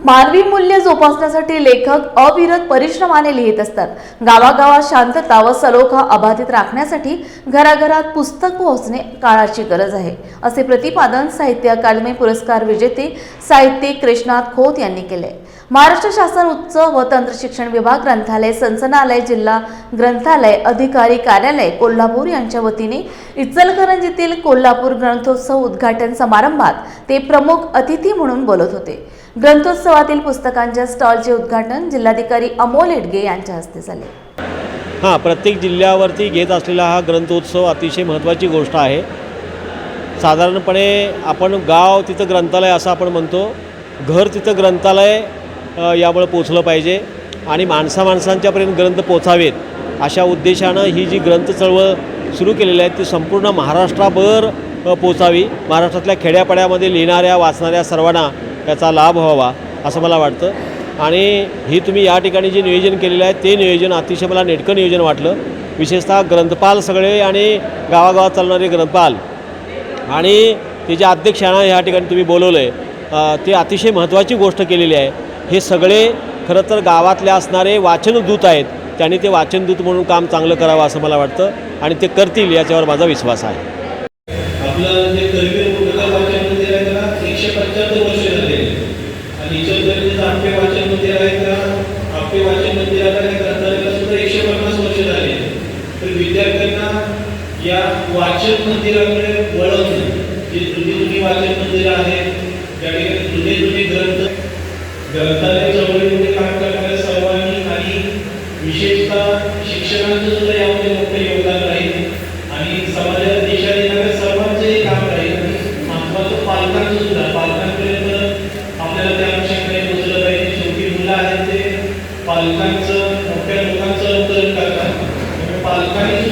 मानवी मूल्य जोपासण्यासाठी लेखक अविरत परिश्रमाने लिहित असतात. गावागावात शांतता व सलोखा अबाधित राखण्यासाठी घराघरात पुस्तक पोहोचणे काळाची गरज आहे असे प्रतिपादन साहित्य अकादमी पुरस्कार विजेते साहित्यिक कृष्णात खोत यांनी केले. महाराष्ट्र शासन उच्च व तंत्र शिक्षण विभाग ग्रंथालय संसनालय जिल्हा ग्रंथालय अधिकारी कार्यालय कोल्हापूर यांच्या वतीने इचलकरंजीतील कोल्हापूर ग्रंथोत्सव उद्घाटन समारंभात ते प्रमुख अतिथी म्हणून बोलत होते. ग्रंथोत्सवातील पुस्तकांच्या स्टॉलचे उद्घाटन जिल्हाधिकारी अमोल एडगे यांच्या हस्ते झाले. हां प्रत्येक जिल्ह्यावरती घेत असलेला हा ग्रंथोत्सव अतिशय महत्त्वाची गोष्ट आहे. साधारणपणे आपण गाव तिथं ग्रंथालय असं आपण म्हणतो. घर तिथं ग्रंथालय यामुळं पोचलं पाहिजे. आणि माणसा माणसांच्यापर्यंत ग्रंथ पोचावेत अशा उद्देशानं ही जी ग्रंथ चळवळ सुरू केलेली आहे ती संपूर्ण महाराष्ट्राभर पोचावी महाराष्ट्रातल्या खेड्यापाड्यामध्ये लिहिणाऱ्या वाचणाऱ्या सर्वांना याचा लाभ व्हावा असं मला वाटतं. आणि ही तुम्ही या ठिकाणी जे नियोजन केलेलं आहे ते नियोजन अतिशय मला नेटकं नियोजन वाटलं. विशेषतः ग्रंथपाल सगळे आणि गावागावात चालणारे ग्रंथपाल आणि ते जे अध्यक्षांना ह्या ठिकाणी तुम्ही बोलवलं आहे ते अतिशय महत्त्वाची गोष्ट केलेली आहे. हे सगळे खरं तर गावातले असणारे वाचनदूत आहेत त्यांनी ते वाचनदूत म्हणून काम चांगलं करावं असं मला वाटतं आणि ते करतील याच्यावर माझा विश्वास आहे. आपलं जे करवीर मुलगा वाचन मंदिर आहे त्याला एकशे पंच्याहत्तर वर्ष झाले आणि इचलकरंजीचं आपले वाचन मंदिर आहे त्याला आपले वाचन मंदिराला सुद्धा एकशे पन्नास वर्ष झाले तर विद्यार्थ्यांना या वाचन मंदिराकडे वळवणं जी जुनी जुनी वाचन मंदिरं आहेत त्या ठिकाणी जुने जुने ग्रंथ ग्रंथालय चळवळीमध्ये काम पालकांचं मोठ्या लोकांचं अनुकरण करतात. पालकांनी